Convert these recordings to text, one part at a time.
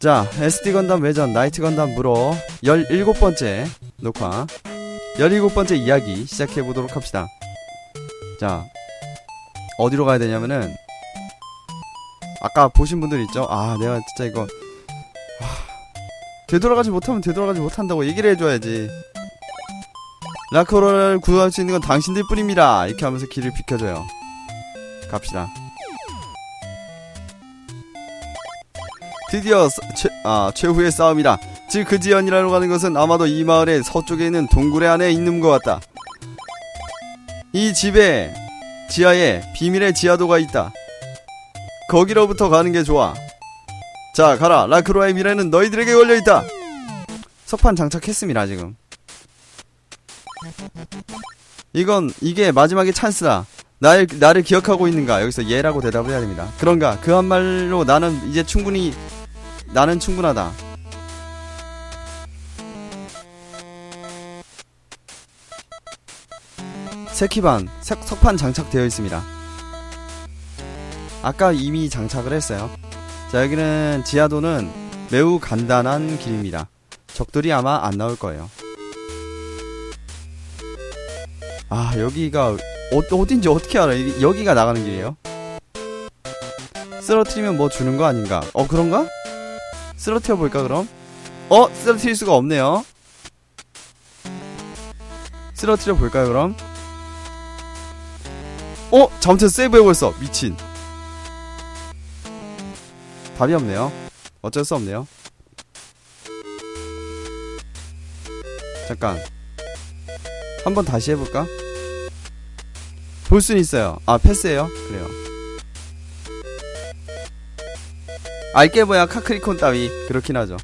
자, SD 건담 외전 나이트 건담 무로 17번째 녹화 17번째 이야기 시작해 보도록 합시다. 자, 어디로 가야 되냐면은 아까 보신 분들 있죠? 아, 내가 진짜 이거 아, 되돌아가지 못하면 되돌아가지 못한다고 얘기를 해줘야지. 라크로를 구할 수 있는 건 당신들 뿐입니다. 이렇게 하면서 길을 비켜줘요. 갑시다. 드디어 서- 최, 아, 최후의 싸움이다. 즉 그 지연이라고 가는 것은 아마도 이 마을의 서쪽에 있는 동굴의 안에 있는 것 같다. 이 집에 지하에 비밀의 지하도가 있다. 거기로부터 가는 게 좋아. 자, 가라. 라크로의 미래는 너희들에게 걸려 있다. 석판 장착했습니다, 지금. 이건 이게 마지막의 찬스다. 나를 나를 기억하고 있는가? 여기서 예라고 대답을 해야 됩니다. 그런가? 그 한 말로 나는 이제 충분히 나는 충분하다. 세키반 석, 석판 장착되어 있습니다. 아까 이미 장착을 했어요. 자 여기는 지하도는 매우 간단한 길입니다. 적들이 아마 안 나올 거예요. 아 여기가 어, 어딘지 어떻게 알아? 이- 여기가 나가는 길이에요? 쓰러트리면 뭐 주는 거 아닌가? 어 그런가? 쓰러트려 볼까 그럼? 어 쓰러트릴 수가 없네요. 쓰러트려 볼까요 그럼? 어 잘못해서 세이브해버렸어 미친. 답이 없네요. 어쩔 수 없네요. 잠깐. 한번 다시 해볼까? 볼 수는 있어요. 아, 패스해요? 그래요. 알게 뭐야, 카크리콘 따위. 그렇긴 하죠.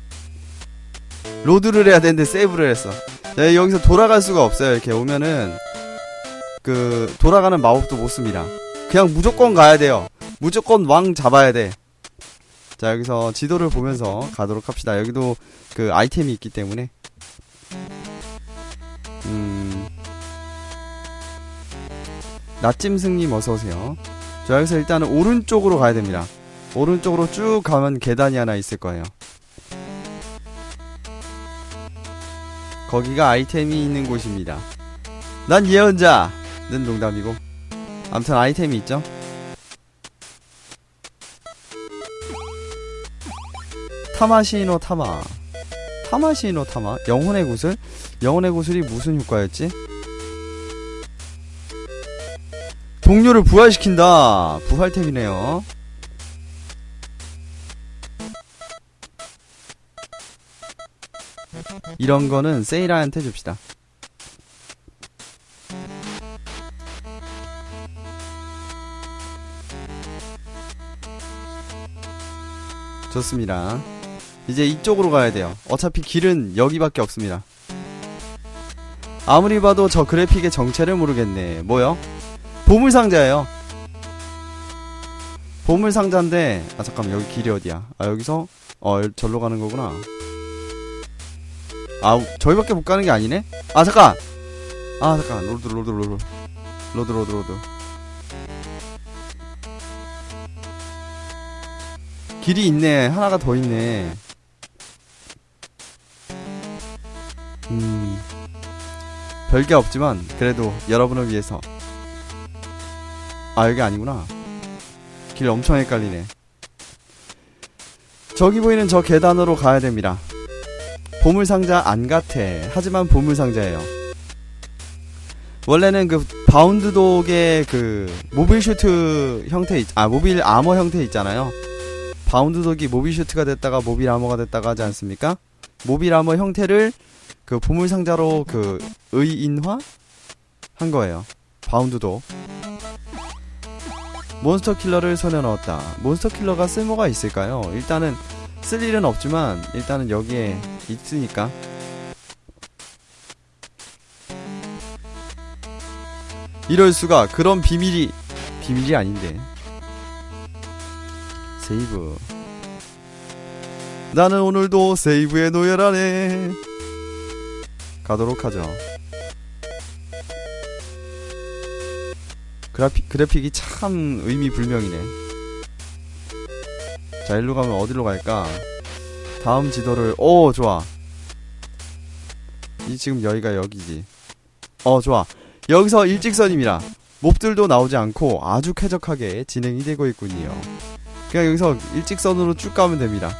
로드를 해야 되는데 세이브를 했어. 네, 여기서 돌아갈 수가 없어요. 이렇게 오면은, 그, 돌아가는 마법도 못 씁니다. 그냥 무조건 가야 돼요. 무조건 왕 잡아야 돼. 자, 여기서 지도를 보면서 가도록 합시다. 여기도 그 아이템이 있기 때문에. 음. 나찜승님 어서오세요. 자, 여기서 일단은 오른쪽으로 가야 됩니다. 오른쪽으로 쭉 가면 계단이 하나 있을 거예요. 거기가 아이템이 있는 곳입니다. 난 예언자 는 농담이고. 아무튼 아이템이 있죠? 타마시노 타마. 타마시노 타마? 영혼의 구슬? 영혼의 구슬이 무슨 효과였지? 동료를 부활시킨다. 부활템이네요. 이런 거는 세이라한테 줍시다. 좋습니다. 이제 이쪽으로 가야 돼요. 어차피 길은 여기밖에 없습니다. 아무리 봐도 저 그래픽의 정체를 모르겠네. 뭐요? 보물상자예요. 보물상자인데 아 잠깐만 여기 길이 어디야? 아 여기서 어 절로 가는 거구나. 아 저희밖에 못 가는 게 아니네? 아 잠깐. 아 잠깐 로드 로드 로드 로드 로드 로드. 길이 있네. 하나가 더 있네. 음. 별게 없지만 그래도 여러분을 위해서 아 여기 아니구나 길 엄청 헷갈리네 저기 보이는 저 계단으로 가야 됩니다 보물상자 안 같아 하지만 보물상자예요 원래는 그 바운드 독의 그 모빌 슈트 형태 있, 아 모빌 아머 형태 있잖아요 바운드 독이 모빌 슈트가 됐다가 모빌 아머가 됐다가 하지 않습니까 모빌 아머 형태를 그 보물 상자로 그 의인화 한 거예요. 바운드도 몬스터 킬러를 손에 넣었다. 몬스터 킬러가 쓸모가 있을까요? 일단은 쓸 일은 없지만 일단은 여기에 있으니까. 이럴 수가. 그런 비밀이 비밀이 아닌데. 세이브. 나는 오늘도 세이브에 노예라네. 가도록 하죠. 그래픽, 그래픽이 참 의미 불명이네. 자 일로 가면 어디로 갈까? 다음 지도를 오 좋아. 이 지금 여기가 여기지. 어 좋아. 여기서 일직선입니다. 몹들도 나오지 않고 아주 쾌적하게 진행이 되고 있군요. 그냥 여기서 일직선으로 쭉 가면 됩니다.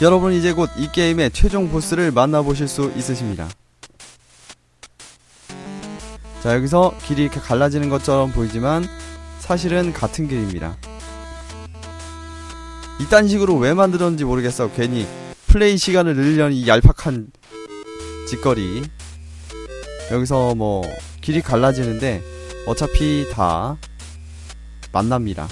여러분 이제 곧 이 게임의 최종 보스를 만나보실 수 있으십니다. 자 여기서 길이 이렇게 갈라지는 것처럼 보이지만 사실은 같은 길입니다. 이딴 식으로 왜 만들었는지 모르겠어. 괜히 플레이 시간을 늘리려는 이 얄팍한 짓거리. 여기서 뭐 길이 갈라지는데 어차피 다 만납니다.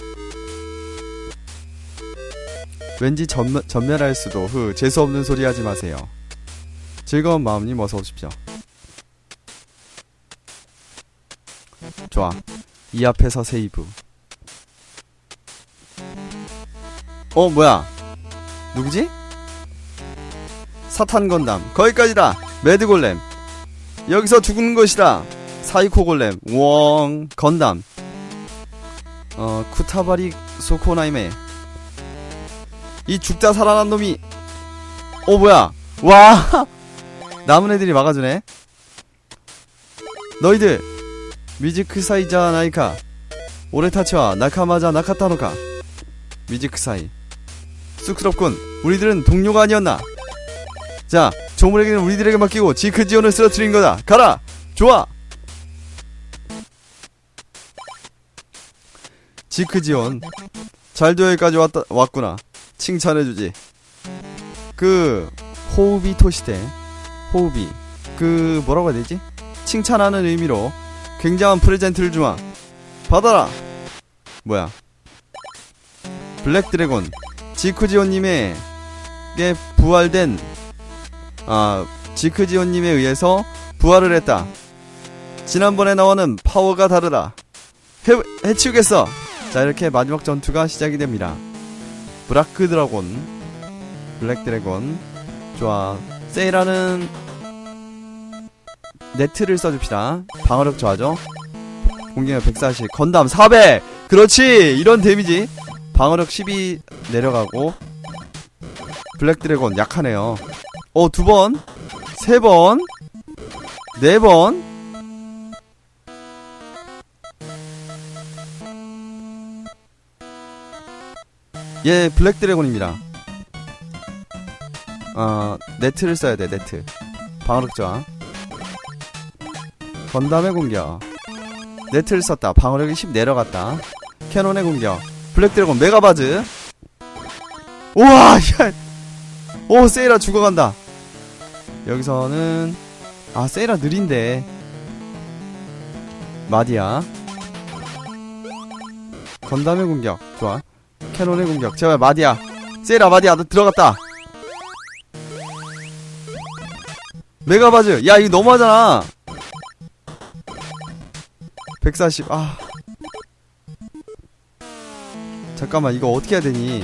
왠지 전멸, 전멸할 수도. 흐 재수없는 소리 하지 마세요. 즐거운 마음님 어서 오십시오 이 앞에서 세이브. 어 뭐야? 누구지? 사탄 건담. 거기까지다. 매드골렘. 여기서 죽는 것이다. 사이코 골렘. 웡 건담. 어 쿠타바리 소코나이메. 이 죽다 살아난 놈이. 어 뭐야? 와! 남은 애들이 막아주네. 너희들 미즈크사이자 나이카 오레타치와 나카마자 나카타노카. 미즈크사이. 쑥스럽군. 우리들은 동료가 아니었나? 자 조물에게는 우리들에게 맡기고 지크지온을 쓰러뜨린 거다. 가라! 좋아! 지크지온 잘도 여기까지 왔다, 왔구나. 칭찬해주지. 그 호우비 토시대. 호우비 그 뭐라고 해야 되지? 칭찬하는 의미로 굉장한 프레젠트를 주마. 받아라. 뭐야? 블랙 드래곤. 지크지온님에게 부활된 아 지크지온님에 의해서 부활을 했다. 지난번에 나와는 파워가 다르다 해, 해치우겠어. 자 이렇게 마지막 전투가 시작이 됩니다. 브라크 드래곤 블랙 드래곤. 좋아. 세이라는 네트를 써줍시다. 방어력 좋아죠? 공격력 140 건담 400 그렇지! 이런 데미지. 방어력 12 내려가고. 블랙 드래곤 약하네요. 어 두번? 세번? 네번? 예 블랙 드래곤입니다. 어 네트를 써야 돼 네트. 방어력 좋아 건담의 공격. 네트를 썼다. 방어력이 10 내려갔다. 캐논의 공격. 블랙 드래곤 메가바즈. 우와 야 오 세이라 죽어간다. 여기서는 아 세이라 느린데. 마디야 건담의 공격. 좋아. 캐논의 공격. 제발 마디야 세이라 마디야 너 들어갔다. 메가바즈. 야 이거 너무하잖아 140, 아. 잠깐만, 이거 어떻게 해야 되니?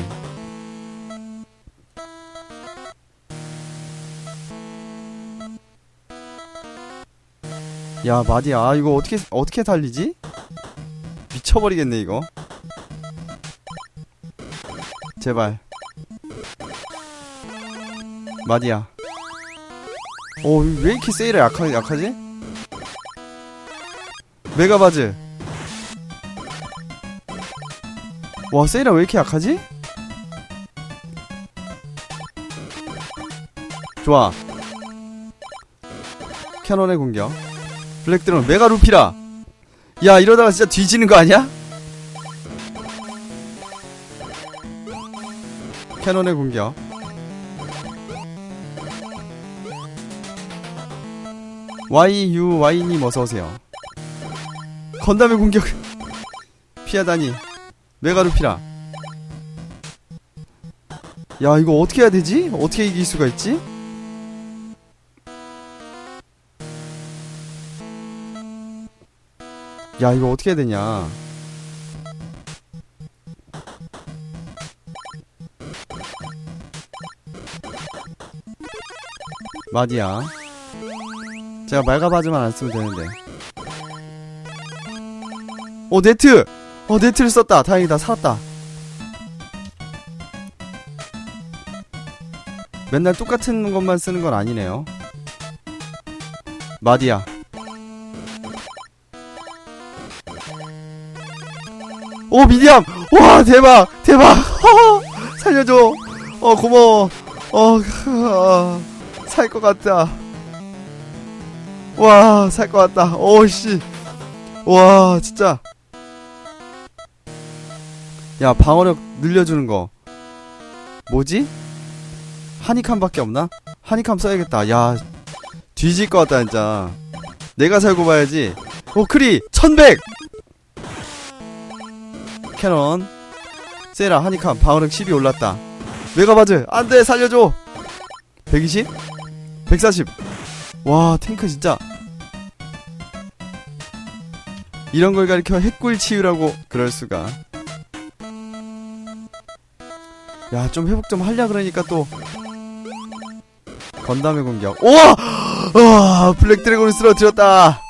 야, 마디야, 아, 이거 어떻게, 어떻게 달리지? 미쳐버리겠네, 이거. 제발. 마디야. 어, 왜 이렇게 세일에 약하, 약하지? 메가바즈. 와 세이라 왜 이렇게 약하지? 좋아. 캐논의 공격. 블랙드론 메가 루피라. 야 이러다가 진짜 뒤지는 거 아니야? 캐논의 공격. YUY님 어서오세요 건담의 공격. 피하다니. 메가루피라. 야 이거 어떻게 해야 되지? 어떻게 이길 수가 있지? 야 이거 어떻게 해야 되냐? 마디야. 제가 말가바즈만 안 쓰면 되는데 어 네트. 어 네트를 썼다. 다행이다. 살았다. 맨날 똑같은 것만 쓰는 건 아니네요. 마디야 오 미디암 와 대박! 대박! 살려줘! 어 고마워. 어 살 것 같다. 와 살 것 같다. 오씨. 와 진짜 야 방어력 늘려주는 거. 뭐지? 하니캄밖에 없나? 하니캄 써야겠다. 야 뒤질 것 같다 진짜. 내가 살고 봐야지. 오 크리 1100 캐논. 세라 하니캄 방어력 10이 올랐다. 메가바즈 안돼 살려줘! 120? 140 와 탱크 진짜. 이런 걸 가리켜 핵꿀 치유라고 그럴 수가 야 좀 회복 좀 하려 그러니까 또. 건담의 공격. 우와! 와 블랙 드래곤을 쓰러뜨렸다.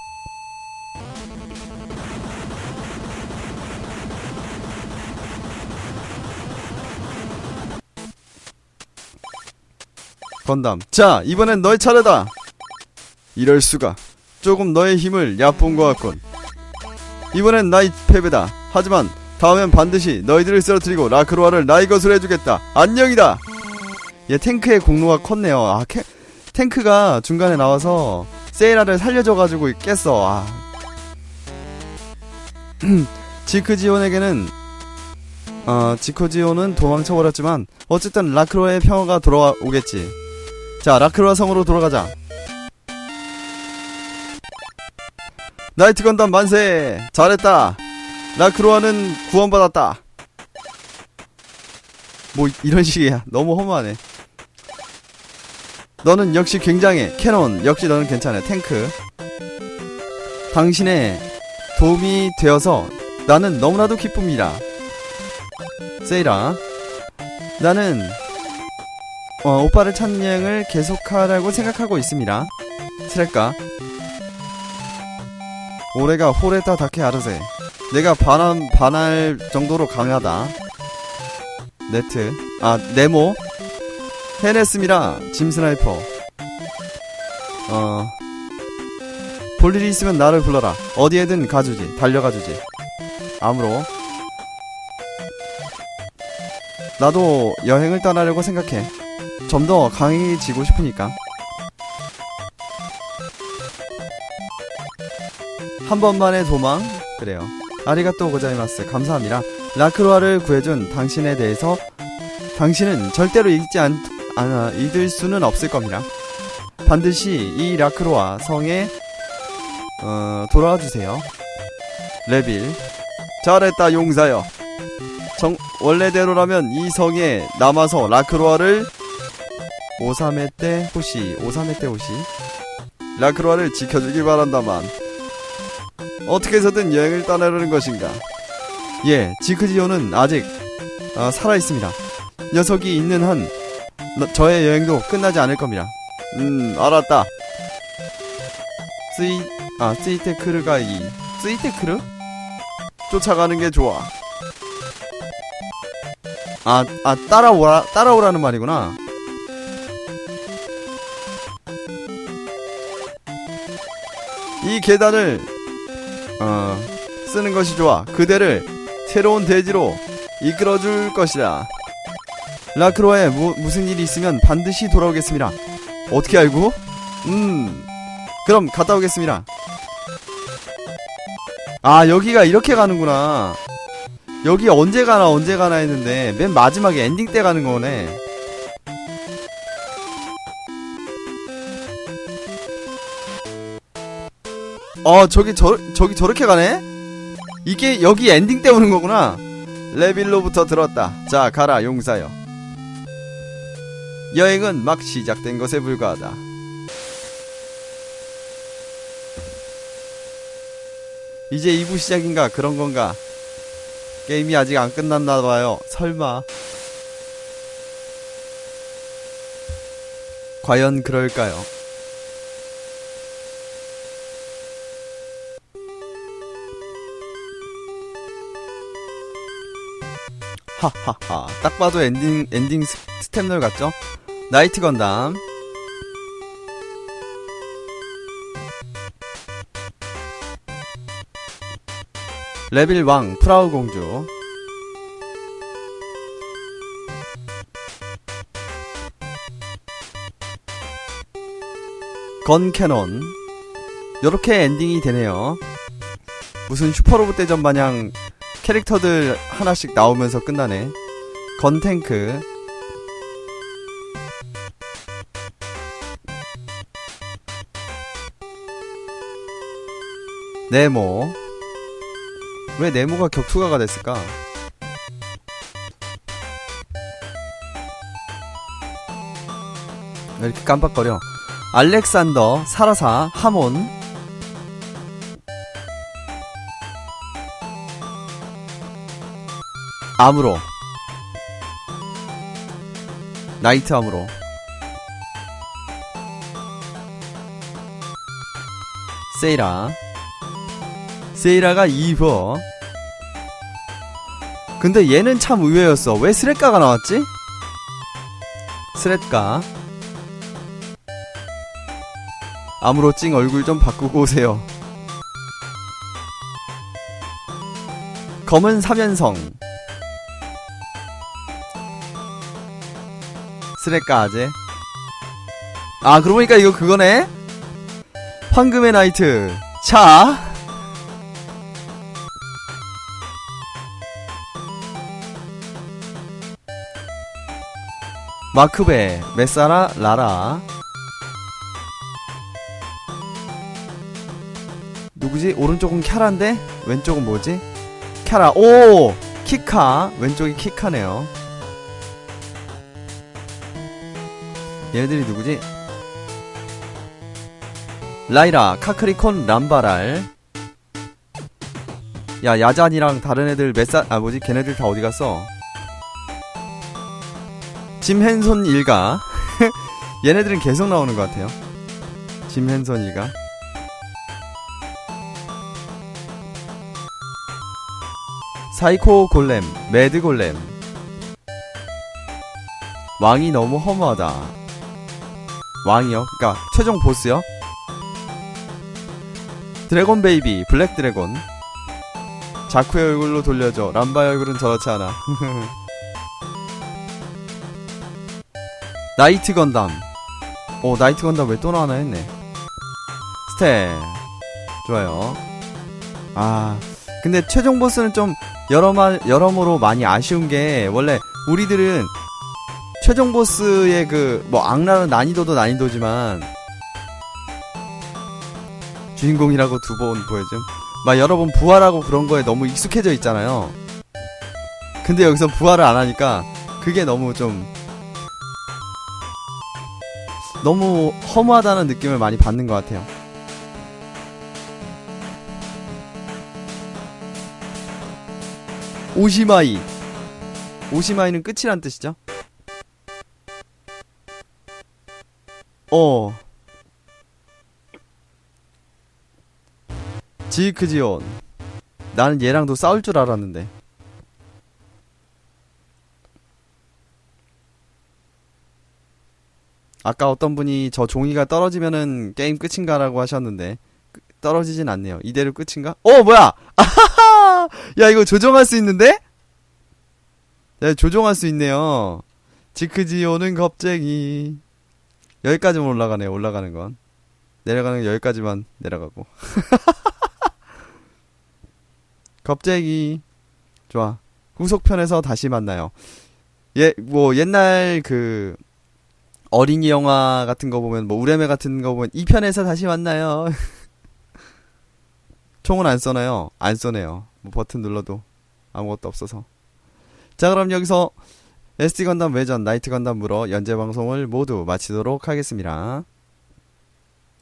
건담. 자 이번엔 너의 차례다. 이럴 수가. 조금 너의 힘을 얕본 것 같군. 이번엔 나의 패배다. 하지만 다음엔 반드시 너희들을 쓰러뜨리고 라크로아를 나의 것으로 해주겠다. 안녕이다. 얘 탱크의 공로가 컸네요. 아 캐, 탱크가 중간에 나와서 세이라를 살려줘가지고 깼어. 아. 지크지온에게는 어 지크지온은 도망쳐버렸지만 어쨌든 라크로아의 평화가 돌아오겠지. 자 라크로아 성으로 돌아가자. 나이트 건담 만세! 잘했다 라크로아는 구원받았다. 뭐 이런 식이야. 너무 허무하네. 너는 역시 굉장해. 캐논 역시 너는 괜찮아. 탱크. 당신의 도움이 되어서 나는 너무나도 기쁩니다. 세이라. 나는 어, 오빠를 찾는 여행을 계속하라고 생각하고 있습니다. 스레까 올해가 호레타 다케 아르세 내가 반한, 반할 정도로 강하다. 네트. 아 네모. 해냈습니다 짐 스나이퍼. 어. 볼 일이 있으면 나를 불러라. 어디에든 가주지. 달려가주지. 암으로. 나도 여행을 떠나려고 생각해. 좀 더 강해지고 싶으니까. 한 번만의 도망? 그래요 아리가또 고자이마스 감사합니다. 라크로아를 구해준 당신에 대해서 당신은 절대로 잊지 않, 아, 잊을 수는 없을 겁니다. 반드시 이 라크로아 성에 어, 돌아와 주세요. 레빌 잘했다 용사여. 정, 원래대로라면 이 성에 남아서 라크로아를 오사메 때 호시 오사메 때 호시. 라크로아를 지켜주길 바란다만 어떻게 해서든 여행을 떠나려는 것인가? 예 지크지오는 아직 어, 살아있습니다. 녀석이 있는 한 너- 저의 여행도 끝나지 않을 겁니다. 음 알았다. 쓰이 아 쓰이테크르가 이 쓰이테크르? 쫓아가는 게 좋아. 아, 아, 따라오라, 따라오라는 말이구나. 이 계단을, 어, 쓰는 것이 좋아. 그대를 새로운 대지로 이끌어줄 것이다. 라크로아에 무, 무슨 일이 있으면 반드시 돌아오겠습니다. 어떻게 알고? 음, 그럼 갔다 오겠습니다. 아, 여기가 이렇게 가는구나. 여기 언제 가나 언제 가나 했는데 맨 마지막에 엔딩 때 가는 거네. 어 저기 저 저기 저렇게 가네? 이게 여기 엔딩 때 오는 거구나. 레빌로부터 들었다. 자 가라 용사여. 여행은 막 시작된 것에 불과하다. 이제 2부 시작인가 그런 건가? 게임이 아직 안 끝났나 봐요. 설마. 과연 그럴까요? 하하하. 딱 봐도 엔딩, 엔딩 스- 스탭널 같죠? 나이트 건담. 레빌 왕, 프라우 공주. 건 캐논. 요렇게 엔딩이 되네요. 무슨 슈퍼로봇 대전 마냥 캐릭터들 하나씩 나오면서 끝나네. 건탱크. 네모. 왜 네모가 격투가가 됐을까? 왜 이렇게 깜빡거려? 알렉산더, 사라사, 하몬. 암으로. 나이트 암으로. 세이라. 세이라가 2버. 근데 얘는 참 의외였어. 왜 스레까가 나왔지? 스레까. 암으로 찡 얼굴 좀 바꾸고 오세요. 검은 삼연성. 스레까 아재. 아, 그러고 보니까 이거 그거네? 황금의 나이트. 자. 마크베, 메사라, 라라. 누구지? 오른쪽은 캬라인데? 왼쪽은 뭐지? 캬라. 오! 키카. 왼쪽이 키카네요. 얘네들이 누구지? 라이라, 카크리콘, 람바랄. 야, 야잔이랑 다른 애들 메사, 아, 뭐지? 걔네들 다 어디 갔어? 짐 헨손 일가. 얘네들은 계속 나오는 것 같아요. 짐 헨손 일가. 사이코 골렘, 매드 골렘. 왕이 너무 허무하다. 왕이요? 그니까, 최종 보스요? 드래곤 베이비, 블랙 드래곤. 자쿠의 얼굴로 돌려줘. 람바의 얼굴은 저렇지 않아. 나이트 건담. 오, 나이트 건담 왜 또 나와나 했네. 스텝. 좋아요. 아, 근데 최종 보스는 좀 여러 말, 여러모로 많이 아쉬운 게, 원래 우리들은 최종 보스의 그, 뭐, 악랄한 난이도도 난이도지만, 주인공이라고 두 번 보여줌. 막 여러 번 부활하고 그런 거에 너무 익숙해져 있잖아요. 근데 여기서 부활을 안 하니까, 그게 너무 좀, 너무 허무하다는 느낌을 많이 받는 것 같아요. 오시마이. 오시마이는 끝이란 뜻이죠? 어. 지크지온. 나는 얘랑도 싸울 줄 알았는데. 아까 어떤 분이 저 종이가 떨어지면은 게임 끝인가라고 하셨는데 끄- 떨어지진 않네요. 이대로 끝인가? 어 뭐야? 아하하! 야 이거 조정할 수 있는데? 야 조정할 수 있네요. 지크지오는 겁쟁이. 여기까지만 올라가네. 요 올라가는 건 내려가는 건 여기까지만 내려가고. 겁쟁이. 좋아. 후속편에서 다시 만나요. 예, 뭐 옛날 그 어린이 영화 같은 거 보면 뭐 우레메 같은 거 보면 이 편에서 다시 만나요. 총은 안 쏘나요? 안 쏘네요. 뭐 버튼 눌러도 아무것도 없어서. 자, 그럼 여기서 SD 건담 외전 나이트 건담 물어 연재 방송을 모두 마치도록 하겠습니다.